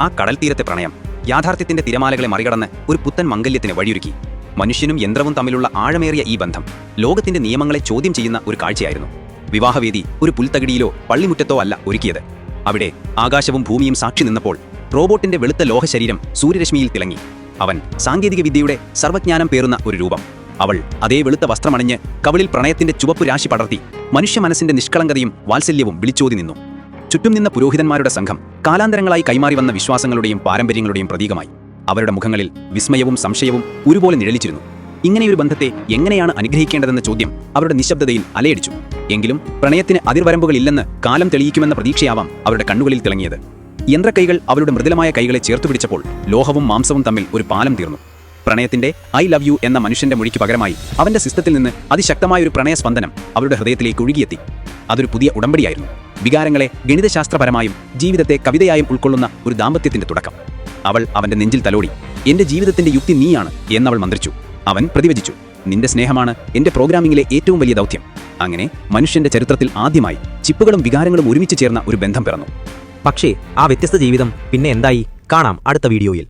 ആ കടൽ തീരത്തെ പ്രണയം യാഥാർത്ഥ്യത്തിന്റെ തിരമാലകളെ മറികടന്ന് ഒരു പുത്തൻ മംഗല്യത്തിന് വഴിയൊരുക്കി. മനുഷ്യനും യന്ത്രവും തമ്മിലുള്ള ആഴമേറിയ ഈ ബന്ധം ലോകത്തിന്റെ നിയമങ്ങളെ ചോദ്യം ചെയ്യുന്ന ഒരു കാഴ്ചയായിരുന്നു. വിവാഹവേദി ഒരു പുൽത്തകിടിയിലോ പള്ളിമുറ്റത്തോ അല്ല ഒരുക്കിയത്. അവിടെ ആകാശവും ഭൂമിയും സാക്ഷി നിന്നപ്പോൾ റോബോട്ടിന്റെ വെളുത്ത ലോഹശരീരം സൂര്യരശ്മിയിൽ തിളങ്ങി. അവൻ സാങ്കേതികവിദ്യയുടെ സർവജ്ഞാനം പേറുന്ന ഒരു രൂപം. അവൾ അതേ വെളുത്ത വസ്ത്രമണിഞ്ഞ് കവളിൽ പ്രണയത്തിന്റെ ചുവപ്പു രാശി പടർത്തി മനുഷ്യ മനസ്സിന്റെ നിഷ്കളങ്കതയും വാത്സല്യവും വിളിച്ചോതി നിന്നു. ചുറ്റും നിന്ന പുരോഹിതന്മാരുടെ സംഘം കാലാന്തരങ്ങളായി കൈമാറി വന്ന വിശ്വാസങ്ങളുടെയും പാരമ്പര്യങ്ങളുടെയും പ്രതീകമായി. അവരുടെ മുഖങ്ങളിൽ വിസ്മയവും സംശയവും ഒരുപോലെ നിഴലിച്ചിരുന്നു. ഇങ്ങനെയൊരു ബന്ധത്തെ എങ്ങനെയാണ് അനുഗ്രഹിക്കേണ്ടതെന്ന ചോദ്യം അവരുടെ നിശബ്ദതയിൽ അലയടിച്ചു. എങ്കിലും പ്രണയത്തിന് അതിർവരമ്പുകളില്ലെന്ന് കാലം തെളിയിക്കുമെന്ന പ്രതീക്ഷയാവാം അവരുടെ കണ്ണുകളിൽ തിളങ്ങിയത്. യന്ത്രക്കൈകൾ അവരുടെ മൃദുലമായ കൈകളെ ചേർത്തുപിടിച്ചപ്പോൾ ലോഹവും മാംസവും തമ്മിൽ ഒരു പാലം തീർന്നു. പ്രണയത്തിന്റെ ഐ ലവ് യു എന്ന മനുഷ്യന്റെ മൊഴിക്ക് പകരമായി അവന്റെ സിസ്റ്റത്തിൽ നിന്ന് അതിശക്തമായ ഒരു പ്രണയ സ്പന്ദനം അവരുടെ ഹൃദയത്തിലേക്ക് ഒഴുകിയെത്തി. അതൊരു പുതിയ ഉടമ്പടിയായിരുന്നു. വികാരങ്ങളെ ഗണിതശാസ്ത്രപരമായും ജീവിതത്തെ കവിതയായും ഉൾക്കൊള്ളുന്ന ഒരു ദാമ്പത്യത്തിന്റെ തുടക്കം. അവൾ അവന്റെ നെഞ്ചിൽ തലോടി എന്റെ ജീവിതത്തിന്റെ യുക്തി നീയാണ് എന്നവൾ മന്ത്രിച്ചു. അവൻ പ്രതിവചിച്ചു നിന്റെ സ്നേഹമാണ് എന്റെ പ്രോഗ്രാമിംഗിലെ ഏറ്റവും വലിയ ദൗത്യം അങ്ങനെ മനുഷ്യന്റെ ചരിത്രത്തിൽ ആദ്യമായി ചിപ്പുകളും വികാരങ്ങളും ഒരുമിച്ച് ചേർന്ന ഒരു ബന്ധം പിറന്നു. പക്ഷേ ആ വ്യത്യസ്ത ജീവിതം പിന്നെ എന്തായി? കാണാം അടുത്ത വീഡിയോയിൽ.